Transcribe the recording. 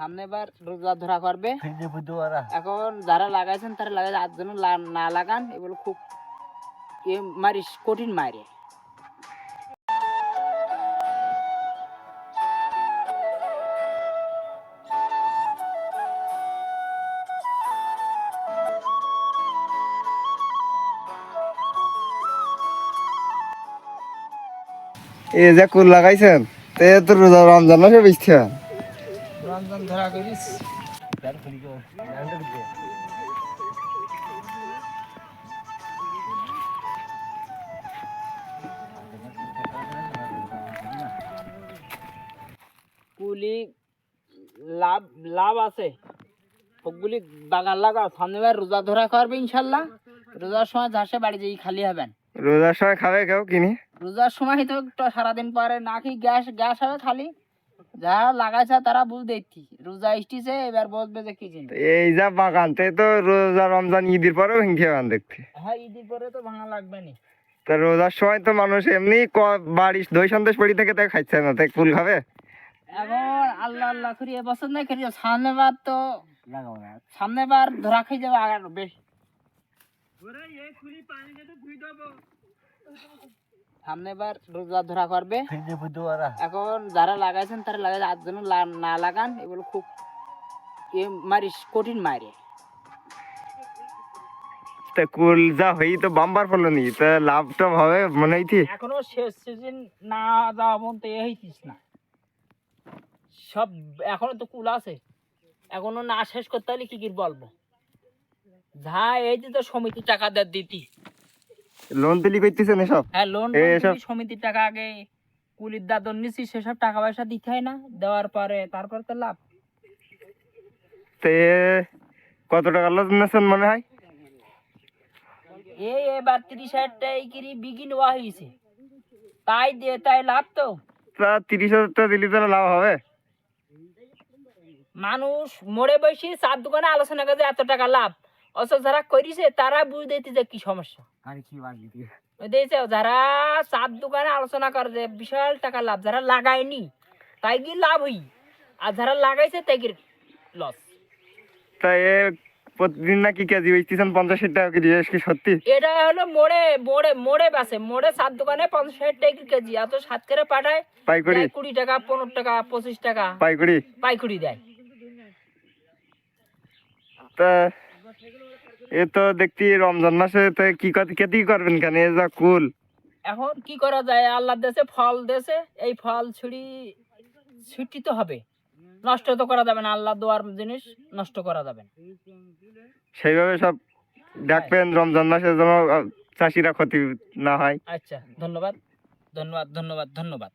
সামনে বার রোজা ধরা করবে। এখন যারা লাগাইছেন তারা লাগাই আর জন্য না লাগান এগুলো খুব এ মারিস কঠিন মারে এ যে কুল লাগাইছেন তে তো রোজা রমজান মাসে বেচতে রমজান ধরা করিস। কুলি লাভ লাভ আছে। ওগুলি বাগান লাগাও সামনে বার রোজা ধরা করবে ইনশাল্লাহ। রোজার সময় ঝাঁসে বাড়ি যেই খালি হবেন। রোজার সময় খাবে কেউ কিনি? রোজার সময় তো একটু সারাদিন পরে নাকি গ্যাস গ্যাস হবে খালি। যারা লাগাইছে তারা বুঝতে দিচ্ছি রোজা ইস্টিছে এবার বলবে যে কি এই যা বাগান তে তো রোজা রমজান ঈদের পরেও হিংসে বাগান দেখতে। হ্যাঁ ঈদের পরে তো ভাঙা লাগবে না তা রোজার সময় তো মানুষ এমনি ক- বাড়ি দই সন্দেশ পড়ি থেকে তাই খাইছে না তাই কুল খাবে? এখন আল্লাহ আল্লাহ করি এবছর নাই করি সামনে বার তো সামনে বার ধরা খাই যাবে আগার বেশ। সামনে বার রোজা ধরা করবে। এখন যারা লাগাইছেন তারা লাগাই আর জন্য না লাগান এগুলো খুব এ মারিস কঠিন মারে তা কুল যা হই তো বাম্বার নি তা লাভ টাভ হবে মনে হইতি? এখনও শেষ সিজন না যাওয়া পর্যন্ত এ হইতিস না। সব এখনও তো কুল আছে। এখনও না শেষ করতে হলে কি কি বলব? যা এই যে তো সমিতির টাকা দেয় দিতি। লোন তুলি করতেছেন এসব হ্যাঁ লোন সমিতির টাকা আগে কুলির দাদন নিছি সেসব টাকা পয়সা দিতে হয় না দেওয়ার পরে তারপর তো লাভ। তে কত টাকা লোন নিয়েছেন মনে হয়? এই এবার তিরিশ হাজার টাকা কিরি বিঘি নেওয়া হয়েছে তাই দিয়ে তাই লাভ তো। তা তিরিশ হাজার টাকা দিলে তাহলে লাভ হবে। মানুষ মোড়ে বসে চার দোকানে আলোচনা করে এত টাকা লাভ। অথচ যারা করিছে তারা বুঝতে যে কি সমস্যা। বুঝতেছে যারা চার দোকানে আলোচনা করে যে বিশাল টাকা লাভ যারা লাগায়নি তাই কি লাভ হই আর যারা লাগাইছে তাই কি লস তা এ প্রতিদিন নাকি কেজি বেচতেছেন পঞ্চাশ ষাট টাকা কেজি কি সত্যি? এটা হলো মোড়ে মোড়ে মোড়ে বাসে মোড়ে সাত দোকানে পঞ্চাশ ষাট টাকা কেজি এত সাত করে পাঠায়? পাইকারি দেয় কুড়ি টাকা পনেরো টাকা পঁচিশ টাকা। পাইকারি পাইকুড়ি দেয়। তা এ তো দেখতি রমজান মাসে তো কি কত- কেতি করবেন কেন? এ যা কুল। এখন কি করা যায়? আল্লাহ দেশে ফল দেশে এই ফল ছুরি ছুটি তো হবে। নষ্ট তো করা যাবে না আল্লাহ দোয়ার জিনিস নষ্ট করা যাবে না। সেইভাবে সব দেখবেন রমজান মাসে যেন চাষিরা ক্ষতি না হয়। আচ্ছা ধন্যবাদ ধন্যবাদ ধন্যবাদ ধন্যবাদ।